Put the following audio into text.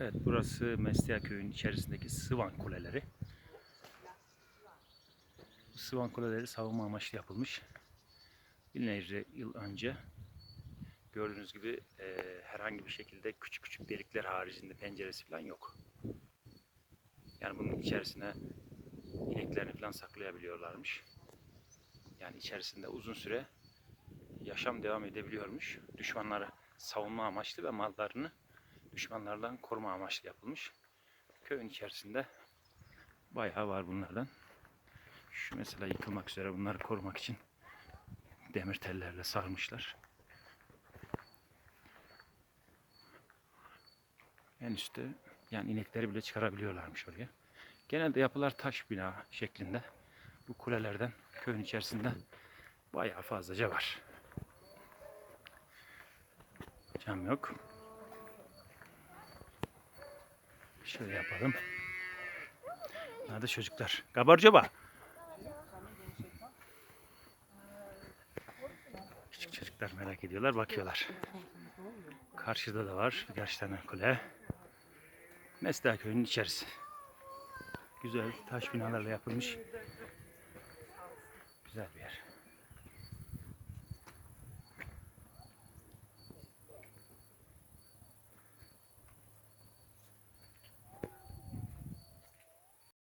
Evet burası Mestia köyün içerisindeki Sıvan Kuleleri. Bu Sıvan Kuleleri savunma amaçlı yapılmış. Binlerce yıl önce gördüğünüz gibi eee, herhangi bir şekilde küçük küçük delikler haricinde penceresi falan yok. Yani bunun içerisine ineklerini falan saklayabiliyorlarmış. Yani içerisinde uzun süre yaşam devam edebiliyormuş. Düşmanları savunma amaçlı ve mallarını düşmanlardan koruma amaçlı yapılmış. Köyün içerisinde bayağı var bunlardan. Şu mesela yıkılmak üzere bunları korumak için demir tellerle sarmışlar. En üstte yani inekleri bile çıkarabiliyorlarmış oraya. Genelde yapılar taş bina şeklinde. Bu kulelerden köyün içerisinde bayağı fazlaca var. Cam yok. Şöyle yapalım. Nerede çocuklar? Kabarcaba. Küçük çocuklar merak ediyorlar, bakıyorlar. Karşıda da var birkaç tane kule. Mesda köyünün içerisi. Güzel taş binalarla yapılmış. Güzel bir yer.